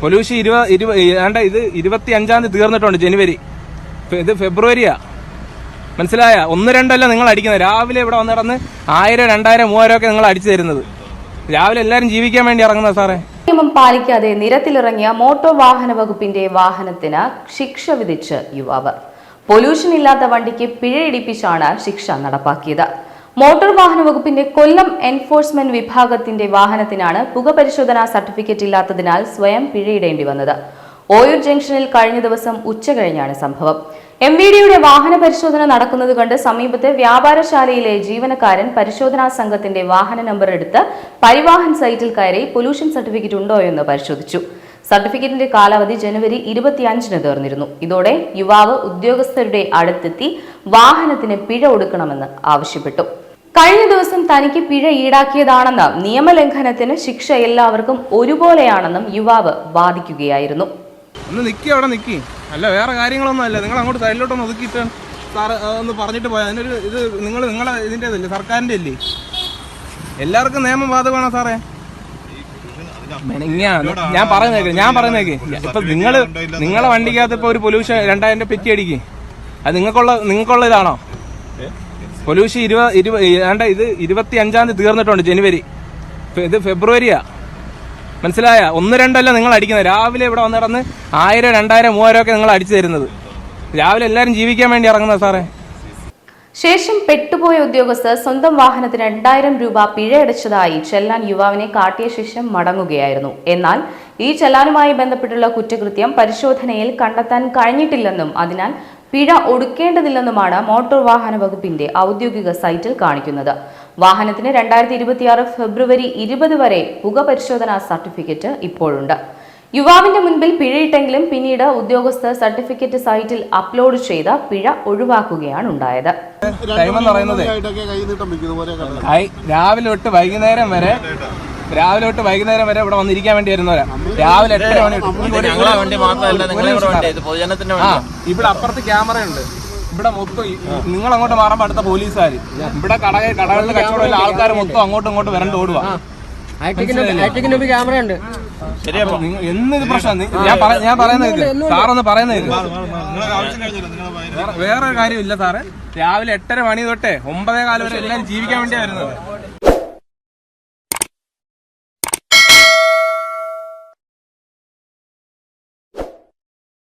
Pollution ഇരുപത് ഇരുപത് ഇത് ഇരുപത്തി അഞ്ചാം തീയതി തീർന്നിട്ടുണ്ട് ജനുവരി. ഇത് ഫെബ്രുവരിയാ. മനസ്സിലായ? ഒന്ന് രണ്ടല്ല നിങ്ങൾ അടിക്കുന്നത്. രാവിലെ ഇവിടെ വന്ന് കിടന്ന് ആയിരം രണ്ടായിരം മൂവായിരം ഒക്കെ നിങ്ങൾ അടിച്ചു തരുന്നത്. രാവിലെ എല്ലാവരും ജീവിക്കാൻ വേണ്ടി ഇറങ്ങുന്നത് സാറേ. നിയമം പാലിക്കാതെ നിരത്തിലിറങ്ങിയ മോട്ടോർ വാഹന വകുപ്പിന്റെ വാഹനത്തിന് ശിക്ഷ വിധിച്ച് യുവാവ്. പൊല്യൂഷൻ ഇല്ലാത്ത വണ്ടിക്ക് പിഴയിടിപ്പിച്ചാണ് ശിക്ഷ നടപ്പാക്കിയത്. മോട്ടോർ വാഹന വകുപ്പിന്റെ കൊല്ലം എൻഫോഴ്സ്മെന്റ് വിഭാഗത്തിന്റെ വാഹനത്തിനാണ് പുക പരിശോധനാ സർട്ടിഫിക്കറ്റ് ഇല്ലാത്തതിനാൽ സ്വയം പിഴയിടേണ്ടി വന്നത്. ഓയൂർ ജംഗ്ഷനിൽ കഴിഞ്ഞ ദിവസം ഉച്ച കഴിഞ്ഞാണ് സംഭവം. എം വി ഡിയുടെ വാഹന പരിശോധന നടക്കുന്നത് കണ്ട് സമീപത്തെ വ്യാപാരശാലയിലെ ജീവനക്കാരൻ പരിശോധനാ സംഘത്തിന്റെ വാഹന നമ്പർ എടുത്ത് പരിവാഹൻ സൈറ്റിൽ കയറി പൊല്യൂഷൻ സർട്ടിഫിക്കറ്റ് ഉണ്ടോ എന്ന് പരിശോധിച്ചു. സർട്ടിഫിക്കറ്റിന്റെ കാലാവധി ജനുവരി ഇരുപത്തിയഞ്ചിന് തീർന്നിരുന്നു. ഇതോടെ യുവാവ് ഉദ്യോഗസ്ഥരുടെ അടുത്തെത്തി വാഹനത്തിന് പിഴ ഒടുക്കണമെന്ന് ആവശ്യപ്പെട്ടു. കഴിഞ്ഞ ദിവസം തനിക്ക് പിഴ ഈടാക്കിയതാണെന്ന് നിയമലംഘനത്തിന് ശിക്ഷ എല്ലാവർക്കും ഒരുപോലെയാണെന്നും യുവാവ് വാദിക്കുകയായിരുന്നു. ഒന്ന് നിക്കി അവിടെ നിക്കി. അല്ല വേറെ കാര്യങ്ങളൊന്നും അല്ല. നിങ്ങൾ അങ്ങോട്ട് സൈഡിലോട്ടൊന്ന് ഒതുക്കിയിട്ട് സാറ് ആ, ഒന്ന് പറഞ്ഞിട്ട് പോയാൽ അതിനൊരു ഇത് നിങ്ങൾ നിങ്ങളെ ഇതിന്റെ അല്ലേ സർക്കാരിന്റെ അല്ലേ എല്ലാവർക്കും നിയമം ബാധകമാണോ സാറേ. ഞാൻ പറയുന്നേക്ക് ഞാൻ പറയുന്നേക്ക്. ഇപ്പൊ നിങ്ങൾ നിങ്ങളെ വണ്ടിക്കകത്ത് ഇപ്പൊ ഒരു പൊല്യൂഷൻ രണ്ടായിരം രൂപ പെറ്റി അടിക്കും. അത് നിങ്ങൾക്കുള്ള നിങ്ങൾക്കുള്ള ഇതാണോ? പൊല്യൂഷൻ ഇരുപത് ഇരുപത് ഇത് ഇരുപത്തി അഞ്ചാം തീയതി തീർന്നിട്ടുണ്ട് ജനുവരി. ഇത് ഫെബ്രുവരിയാ. മനസ്സിലായ? ഒന്ന് രണ്ടല്ല നിങ്ങൾ അടിക്കുന്നത്. രാവിലെ ഇവിടെ വന്ന് കിടന്ന് ആയിരം രണ്ടായിരം മൂവായിരം ഒക്കെ നിങ്ങൾ അടിച്ചു തരുന്നത്. രാവിലെ എല്ലാവരും ജീവിക്കാൻ വേണ്ടി ഇറങ്ങുന്നത് സാറേ. ശേഷം പെട്ടുപോയ ഉദ്യോഗസ്ഥർ സ്വന്തം വാഹനത്തിന് രണ്ടായിരം രൂപ പിഴയടച്ചതായി ചെല്ലാൻ യുവാവിനെ കാട്ടിയ ശേഷം മടങ്ങുകയായിരുന്നു. എന്നാൽ ഈ ചെല്ലാനുമായി ബന്ധപ്പെട്ടുള്ള കുറ്റകൃത്യം പരിശോധനയിൽ കണ്ടെത്താൻ കഴിഞ്ഞിട്ടില്ലെന്നും അതിനാൽ പിഴ ഒടുക്കേണ്ടതില്ലെന്നുമാണ് മോട്ടോർ വാഹന വകുപ്പിന്റെ ഔദ്യോഗിക സൈറ്റിൽ കാണിക്കുന്നത്. വാഹനത്തിന് രണ്ടായിരത്തി ഇരുപത്തിയാറ് ഫെബ്രുവരി ഇരുപത് വരെ പുക പരിശോധനാ സർട്ടിഫിക്കറ്റ് ഇപ്പോഴുണ്ട്. യുവാവിന്റെ മുൻപിൽ പിഴയിട്ടെങ്കിലും പിന്നീട് ഉദ്യോഗസ്ഥർ സർട്ടിഫിക്കറ്റ് സൈറ്റിൽ അപ്ലോഡ് ചെയ്ത പിഴ ഒഴിവാക്കുകയാണ് ഉണ്ടായത്. രാവിലെ തൊട്ട് വൈകുന്നേരം വരെ രാവിലെ തൊട്ട് വൈകുന്നേരം വരെ ഇവിടെ വന്നിരിക്കാൻ വേണ്ടി വരുന്നവരാ. രാവിലെ എട്ടര മണി തൊട്ട് ഒരു- ഒരു- ഞങ്ങളെ വണ്ടി മാത്രമല്ല ഒരു നിങ്ങളെ വണ്ടി ഇത് പൊതുജനത്തിന്റെ ആ വണ്ടി ഇവിടെ അപ്പുറത്ത് ക്യാമറ ഉണ്ട്. ഇവിടെ മൊത്തം നിങ്ങൾ അങ്ങോട്ട് മാറുമ്പോ അടുത്ത പോലീസുകാർ ഇവിടെ കട കടകളിൽ കച്ചവടമുള്ള ആൾക്കാർ മൊത്തം അങ്ങോട്ടും ഇങ്ങോട്ടും വരണ്ട് ഓടുക ഹൈടെക്കിന് ക്യാമറ ഉണ്ട്. പ്രശ്നം? ഞാൻ ഞാൻ പറയുന്നത്. സാറൊന്ന് പറയുന്നത്. വേറെ- വേറെ ഒരു കാര്യമില്ല സാറേ. രാവിലെ എട്ടര മണി തൊട്ടേ ഒമ്പതേ കാലം വരെ എല്ലാവരും ജീവിക്കാൻ വേണ്ടിയാ വരുന്നത്.